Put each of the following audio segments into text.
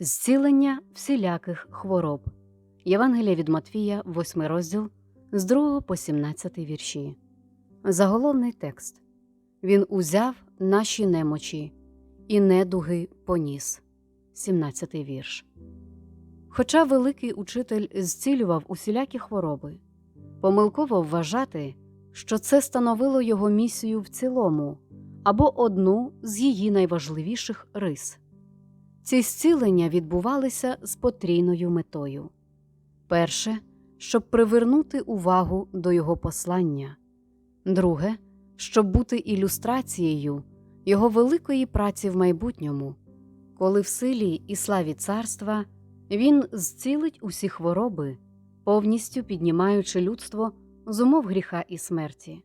Зцілення всіляких хвороб. Євангелія від Матвія, 8 розділ з 2 по 17 вірші. Заголовний текст Він узяв наші немочі і недуги поніс. 17 вірш. Хоча великий учитель зцілював усілякі хвороби, помилково вважати, що це становило його місію в цілому або одну з її найважливіших рис. Ці зцілення відбувалися з потрійною метою. Перше, щоб привернути увагу до його послання, друге, щоб бути ілюстрацією його великої праці в майбутньому, коли в силі і славі царства він зцілить усі хвороби, повністю піднімаючи людство з умов гріха і смерті,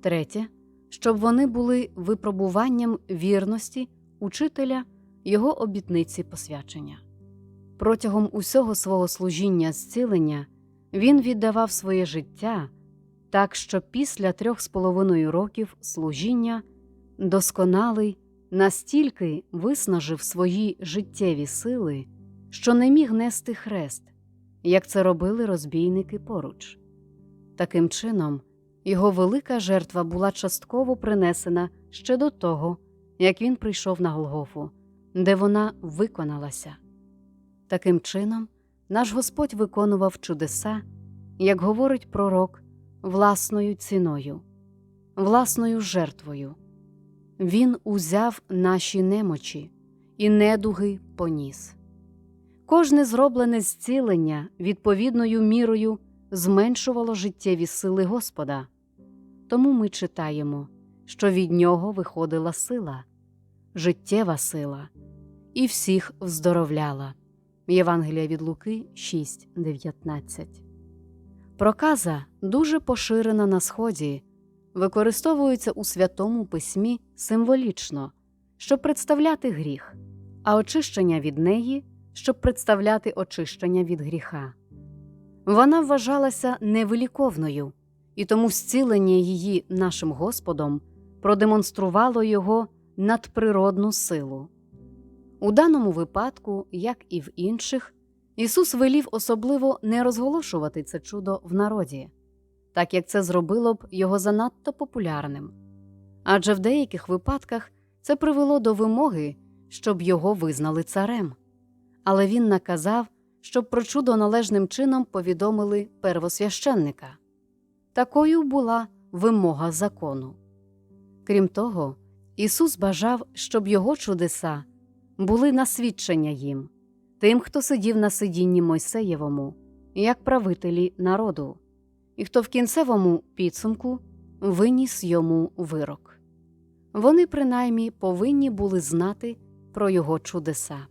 третє, щоб вони були випробуванням вірності учителя його обітниці посвячення. Протягом усього свого служіння зцілення він віддавав своє життя, так що після трьох з половиною років служіння досконалий настільки виснажив свої життєві сили, що не міг нести хрест, як це робили розбійники поруч. Таким чином, його велика жертва була частково принесена ще до того, як він прийшов на Голгофу де вона виконалася. Таким чином, наш Господь виконував чудеса, як говорить пророк, власною ціною, власною жертвою. Він узяв наші немочі і недуги поніс. Кожне зроблене зцілення відповідною мірою зменшувало життєві сили Господа. Тому ми читаємо, що від нього виходила сила, життєва сила і всіх вздоровляла. Євангелія від Луки 6.19. Проказа дуже поширена на Сході, використовується у Святому Письмі символічно, щоб представляти гріх, а очищення від неї, щоб представляти очищення від гріха. Вона вважалася невиліковною, і тому зцілення її нашим Господом продемонструвало його надприродну силу. У даному випадку, як і в інших, Ісус велів особливо не розголошувати це чудо в народі, так як це зробило б його занадто популярним. Адже в деяких випадках це привело до вимоги, щоб його визнали царем. Але він наказав, щоб про чудо належним чином повідомили первосвященника. Такою була вимога закону. Крім того, Ісус бажав, щоб його чудеса були на свідчення їм, тим, хто сидів на сидінні Мойсеєвому, як правителі народу, і хто в кінцевому підсумку виніс йому вирок. Вони принаймні повинні були знати про його чудеса.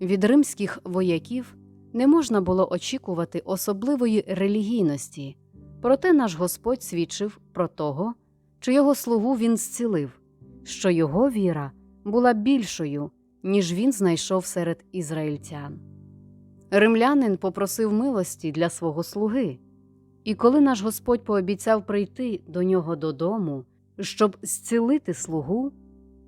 Від римських вояків не можна було очікувати особливої релігійності, проте наш Господь свідчив про того, що його слугу він зцілив, що його віра була більшою, ніж він знайшов серед ізраїльтян. Римлянин попросив милості для свого слуги, і коли наш Господь пообіцяв прийти до нього додому, щоб зцілити слугу,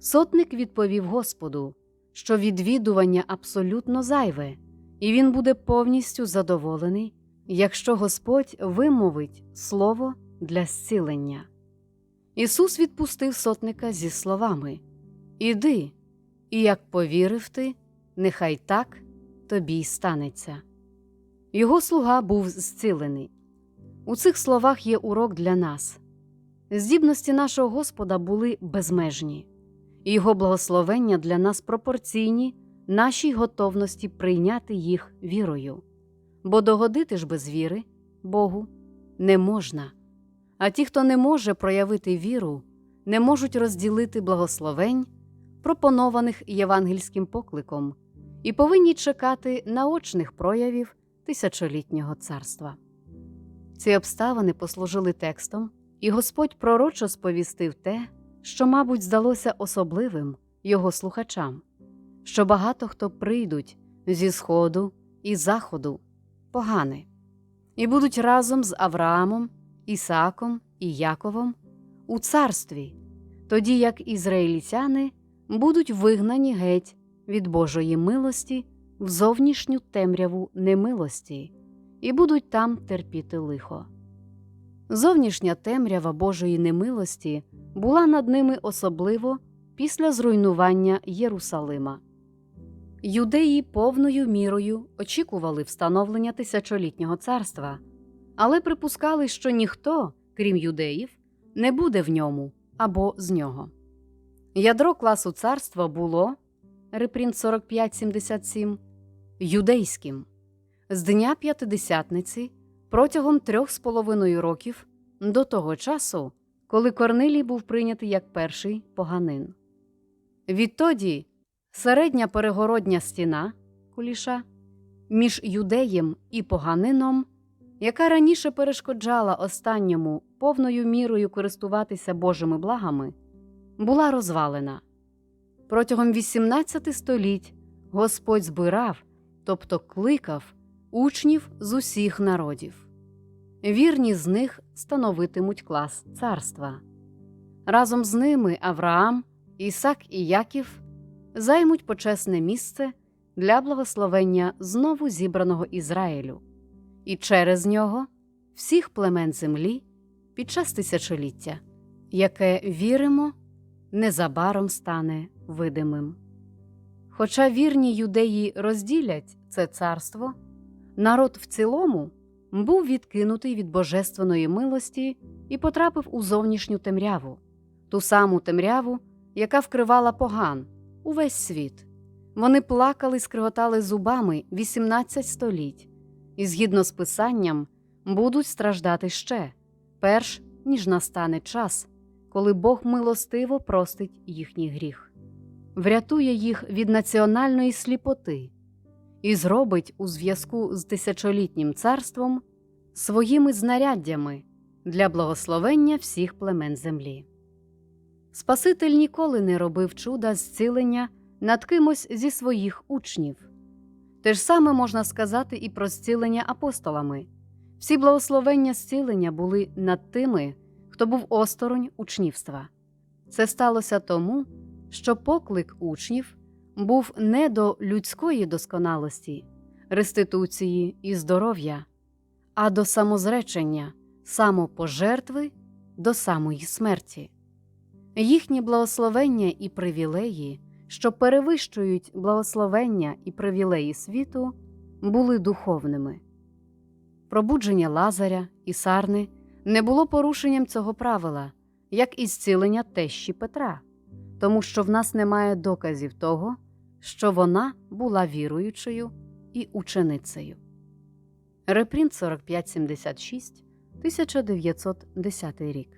сотник відповів Господу, що відвідування абсолютно зайве, і він буде повністю задоволений, якщо Господь вимовить слово для зцілення. Ісус відпустив сотника зі словами Іди, і як повірив ти, нехай так тобі й станеться. Його слуга був зцілений. У цих словах є урок для нас. Здібності нашого Господа були безмежні, і Його благословення для нас пропорційні нашій готовності прийняти їх вірою, бо догодити ж без віри Богу не можна. А ті, хто не може проявити віру, не можуть розділити благословень пропонованих євангельським покликом, і повинні чекати наочних проявів тисячолітнього царства. Ці обставини послужили текстом, і Господь пророчо сповістив те, що, мабуть, здалося особливим його слухачам, що багато хто прийдуть зі сходу і заходу погани, і будуть разом з Авраамом, Ісаком і Яковом у царстві, тоді як ізраїльтяни будуть вигнані геть від Божої милості в зовнішню темряву немилості і будуть там терпіти лихо. Зовнішня темрява Божої немилості була над ними особливо після зруйнування Єрусалима. Юдеї повною мірою очікували встановлення тисячолітнього царства, але припускали, що ніхто, крім юдеїв, не буде в ньому або з нього. Ядро класу царства було репринт 4577 юдейським з дня п'ятидесятниці протягом трьох з половиною років до того часу, коли Корнилій був прийнятий як перший поганин. Відтоді середня перегородня стіна куліша між юдеєм і поганином, яка раніше перешкоджала останньому повною мірою користуватися Божими благами, була розвалена. Протягом 18 століть Господь збирав, тобто кликав учнів з усіх народів. Вірні з них становитимуть клас царства. Разом з ними Авраам, Ісак і Яків займуть почесне місце для благословення знову зібраного Ізраїлю, і через нього всіх племен землі під час тисячоліття, яке віримо, незабаром стане видимим. Хоча вірні юдеї розділять це царство, народ в цілому був відкинутий від божественної милості і потрапив у зовнішню темряву, ту саму темряву, яка вкривала поган увесь світ. Вони плакали й скриготали зубами 18 століть, і, згідно з писанням, будуть страждати ще, перш ніж настане час, коли Бог милостиво простить їхній гріх, врятує їх від національної сліпоти і зробить у зв'язку з тисячолітнім царством своїми знаряддями для благословення всіх племен землі. Спаситель ніколи не робив чуда зцілення над кимось зі своїх учнів. Те ж саме можна сказати і про зцілення апостолами. Всі благословення зцілення були над тими, хто був осторонь учнівства. Це сталося тому, що поклик учнів був не до людської досконалості, реституції і здоров'я, а до самозречення, самопожертви до самої смерті. Їхні благословення і привілеї, що перевищують благословення і привілеї світу, були духовними. Пробудження Лазаря і Сарни не було порушенням цього правила, як і зцілення тещі Петра, тому що в нас немає доказів того, що вона була віруючою і ученицею. Репринт 4576, 1910 рік.